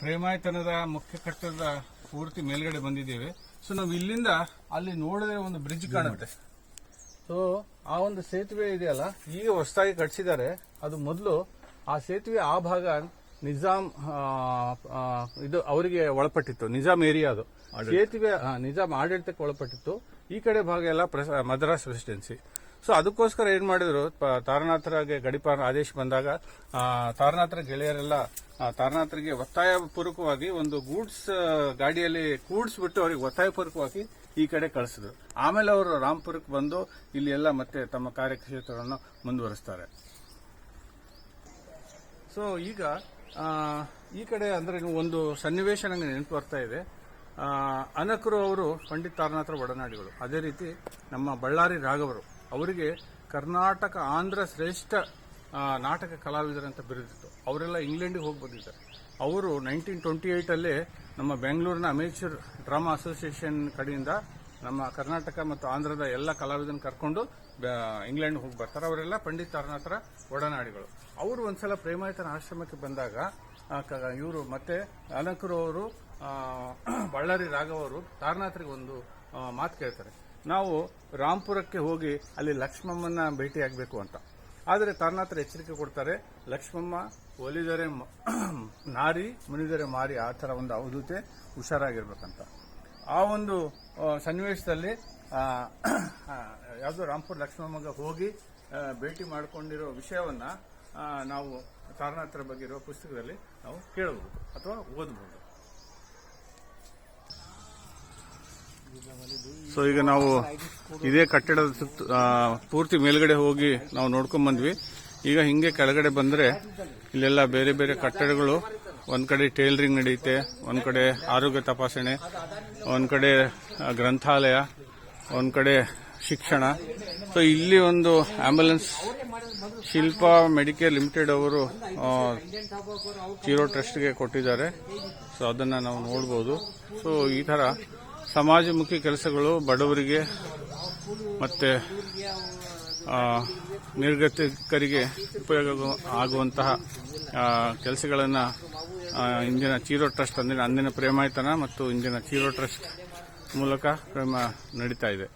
ಪ್ರೇಮಾಯತನದ ಮುಖ್ಯ ಕಟ್ಟಡದ ಪೂರ್ತಿ ಮೇಲ್ಗಡೆ ಬಂದಿದ್ದೇವೆ. ಸೊ ನಾವು ಇಲ್ಲಿಂದ ಅಲ್ಲಿ ನೋಡಿದ್ರೆ ಒಂದು ಬ್ರಿಡ್ಜ್ ಕಾಣುತ್ತೆ. ಸೊ ಆ ಒಂದು ಸೇತುವೆ ಇದೆಯಲ್ಲ ಈಗ ಹೊಸದಾಗಿ ಕಟ್ಸಿದ್ದಾರೆ. ಅದು ಮೊದಲು ಆ ಸೇತುವೆ ಆ ಭಾಗ ನಿಜಾಮ್ ಇದು ಅವರಿಗೆ ಒಳಪಟ್ಟಿತ್ತು ನಿಜಾಮ್ ಏರಿಯಾ ಅದು. ಸೇತುವೆ ನಿಜಾಮ್ ಆಡಳಿತಕ್ಕೆ ಒಳಪಟ್ಟಿತ್ತು. ಈ ಕಡೆ ಭಾಗ ಎಲ್ಲ ಮದ್ರಾಸ್ ರೆಸಿಡೆನ್ಸಿ ಸೊ ಅದಕ್ಕೋಸ್ಕರ ಏನ್ ಮಾಡಿದ್ರು? ತಾರನಾಥರಿಗೆ ಗಡಿಪಾರ ಆದೇಶ ಬಂದಾಗ ತಾರನಾಥರ ಗೆಳೆಯರೆಲ್ಲ ತಾರನಾಥರಿಗೆ ಒತ್ತಾಯ ಪೂರ್ವಕವಾಗಿ ಒಂದು ಗೂಡ್ಸ್ ಗಾಡಿಯಲ್ಲಿ ಕೂಡಿಸ್ಬಿಟ್ಟು ಅವರಿಗೆ ಒತ್ತಾಯ ಪೂರ್ವಕವಾಗಿ ಈ ಕಡೆ ಕಳಿಸಿದ್ರು. ಆಮೇಲೆ ಅವರು ರಾಂಪುರಕ್ಕೆ ಬಂದು ಇಲ್ಲಿ ಎಲ್ಲ ಮತ್ತೆ ತಮ್ಮ ಕಾರ್ಯಕ್ಷೇತ್ರವನ್ನು ಮುಂದುವರಿಸ್ತಾರೆ. ಸೊ ಈಗ ಈ ಕಡೆ ಅಂದ್ರೆ ಒಂದು ಸನ್ನಿವೇಶ ನನಗೆ ನೆನಪು ಬರ್ತಾ ಇದೆ. ಅನಕರು ಅವರು ಪಂಡಿತ್ ತಾರನಾಥರ ಒಡನಾಡಿಗಳು. ಅದೇ ರೀತಿ ನಮ್ಮ ಬಳ್ಳಾರಿ ರಾಘವರು. ಅವರಿಗೆ ಕರ್ನಾಟಕ, ಆಂಧ್ರ ಶ್ರೇಷ್ಠ ನಾಟಕ ಕಲಾವಿದರಂತ ಬಿರುದಿತ್ತು. ಅವರೆಲ್ಲ ಇಂಗ್ಲೆಂಡಿಗೆ ಹೋಗಿ ಬಂದಿದ್ದಾರೆ ಅವರು ನೈನ್ಟೀನ್ ಟ್ವೆಂಟಿ ಏಯ್ಟಲ್ಲೇ ನಮ್ಮ ಬೆಂಗಳೂರಿನ ಅಮೇಚೂರ್ ಡ್ರಾಮಾ ಅಸೋಸಿಯೇಷನ್ ಕಡೆಯಿಂದ ನಮ್ಮ ಕರ್ನಾಟಕ ಮತ್ತು ಆಂಧ್ರದ ಎಲ್ಲ ಕಲಾವಿದರನ್ನು ಕರ್ಕೊಂಡು ಇಂಗ್ಲೆಂಡ್ ಹೋಗಿ ಬರ್ತಾರೆ. ಅವರೆಲ್ಲ ಪಂಡಿತ್ ತಾರನಾಥರ ಒಡನಾಡಿಗಳು. ಅವರು ಒಂದ್ಸಲ ಪ್ರೇಮಾಯತನ ಆಶ್ರಮಕ್ಕೆ ಬಂದಾಗ ಇವರು ಮತ್ತೆ ಅನಕರು ಅವರು ಬಳ್ಳಾರಿ ರಾಘವರು ತಾರನಾಥರಿಗೆ ಒಂದು ಮಾತು ಕೇಳ್ತಾರೆ. ನಾವು ರಾಂಪುರಕ್ಕೆ ಹೋಗಿ ಅಲ್ಲಿ ಲಕ್ಷ್ಮಮ್ಮನ ಭೇಟಿಯಾಗಬೇಕು ಅಂತ. ಆದರೆ ತಾರನಾಥರು ಎಚ್ಚರಿಕೆ ಕೊಡ್ತಾರೆ, ಲಕ್ಷ್ಮಮ್ಮ, ಒಲಿದರೆ ನಾರಿ, ಮುನಿದರೆ ಮಾರಿ, ಆ ಥರ ಒಂದು ಅವಧೂತೆ ಹುಷಾರಾಗಿರ್ಬೇಕಂತ. ಆ ಒಂದು ಸನ್ನಿವೇಶದಲ್ಲಿ ಯಾವುದೋ ರಾಂಪುರ ಲಕ್ಷ್ಮಮ್ಮಗೆ ಹೋಗಿ ಭೇಟಿ ಮಾಡಿಕೊಂಡಿರೋ ವಿಷಯವನ್ನು ನಾವು ತಾರನಾಥರ ಬಗ್ಗೆ ಇರುವ ಪುಸ್ತಕದಲ್ಲಿ ನಾವು ಕೇಳಬಹುದು ಅಥವಾ ಓದಬಹುದು ಸೊ ಈಗ ನಾವು ಇದೇ ಕಟ್ಟಡದ ಪೂರ್ತಿ ಮೇಲ್ಗಡೆ ಹೋಗಿ ನಾವು ನೋಡ್ಕೊಂಡ್ ಬಂದ್ವಿ. ಈಗ ಹಿಂಗೆ ಕೆಳಗಡೆ ಬಂದ್ರೆ ಇಲ್ಲೆಲ್ಲ ಬೇರೆ ಬೇರೆ ಕಟ್ಟಡಗಳು. ಒಂದ್ ಕಡೆ ಟೇಲರಿಂಗ್ ನಡೆಯುತ್ತೆ, ಒಂದ್ ಕಡೆ ಆರೋಗ್ಯ ತಪಾಸಣೆ, ಒಂದ್ ಕಡೆ ಗ್ರಂಥಾಲಯ, ಒಂದ್ ಕಡೆ ಶಿಕ್ಷಣ. ಸೊ ಇಲ್ಲಿ ಒಂದು ಆಂಬ್ಯುಲೆನ್ಸ್, ಶಿಲ್ಪ ಮೆಡಿಕೇರ್ ಲಿಮಿಟೆಡ್ ಅವರು ಜೀರೋ ಟ್ರಸ್ಟ್ಗೆ ಕೊಟ್ಟಿದ್ದಾರೆ. ಸೊ ಅದನ್ನ ನಾವು ನೋಡಬಹುದು ಸೊ ಈ ತರ ಸಮಾಜಮುಖಿ ಕೆಲಸಗಳು ಬಡವರಿಗೆ ಮತ್ತೆ ನಿರ್ಗತಿಕರಿಗೆ ಉಪಯೋಗ ಆಗುವಂತಹ ಕೆಲಸಗಳನ್ನು ಇಂದಿನ ಚೀರೋ ಟ್ರಸ್ಟ್ ಅಂದಿನ ಅಂದಿನ ಪ್ರೇಮಾಯತನ ಮತ್ತು ಇಂದಿನ ಚೀರೋ ಟ್ರಸ್ಟ್ ಮೂಲಕ ಪ್ರೇಮ ನಡೀತಾ ಇದೆ.